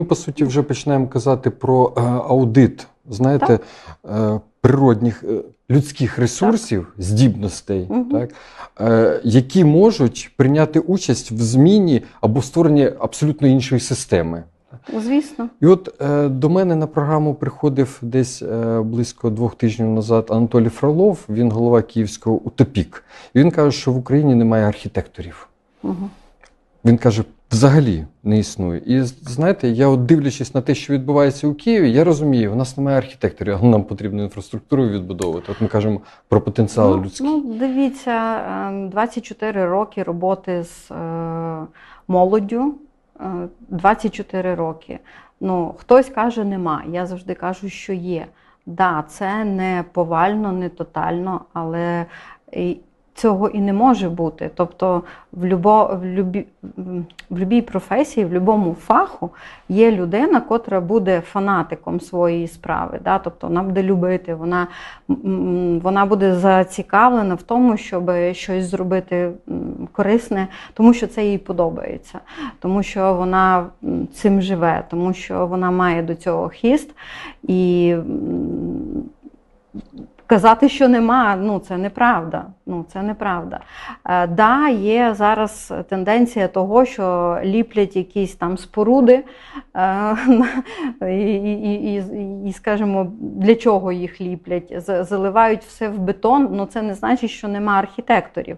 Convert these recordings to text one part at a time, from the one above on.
Ми, по суті, вже починаємо казати про е, аудит, знаєте, е, природних е, людських ресурсів, здібностей, Мгм. так, які можуть прийняти участь в зміні або створенні абсолютно іншої системи. Звісно. І от до мене на програму приходив десь близько двох тижнів назад Анатолій Фролов, він голова Київського Утопік. І він каже, що в Україні немає архітекторів. Угу. Він каже, взагалі не існує. І знаєте, я от дивлячись на те, що відбувається у Києві, я розумію, в нас немає архітекторів, але нам потрібно інфраструктуру відбудовувати. От ми кажемо про потенціал Ну, людський. ну, дивіться, ем, 24 роки роботи з е, молоддю, е, 24 роки. Ну, хтось каже, нема. Я завжди кажу, що є. Да, це не повально, не тотально, але цього і не може бути. Тобто в, любо, в, любі, в любій професії, в будь-якому фаху є людина, котра буде фанатиком своєї справи. Да? Тобто вона буде любити, вона, вона буде зацікавлена в тому, щоб щось зробити корисне, тому що це їй подобається, тому що вона цим живе, тому що вона має до цього хіст. І казати, що нема, ну це неправда. Ну, це неправда. Е, да, є зараз тенденція того, що ліплять якісь там споруди, е, і, і, і, і, скажімо, для чого їх ліплять? Заливають все в бетон, ну це не значить, що нема архітекторів.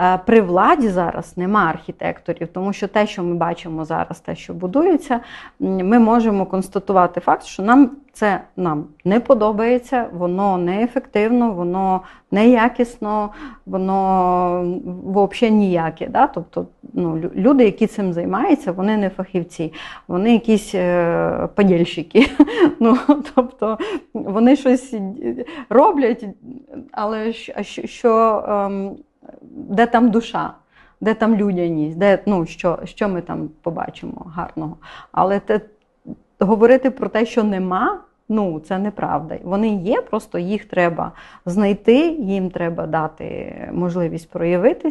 Е, При владі зараз нема архітекторів, тому що те, що ми бачимо зараз, те, що будується, ми можемо констатувати факт, що нам це нам не подобається, воно неефективно, воно неякісно, воно взагалі ніяке. Да? Тобто ну, люди, які цим займаються, вони не фахівці, вони якісь е, подільщики. Ну, тобто вони щось роблять, але що, що ем, де там душа? Де там людяність, де, ну, що, що ми там побачимо гарного. Але те, говорити про те, що нема, ну це неправда. Вони є, просто їх треба знайти, їм треба дати можливість проявитись.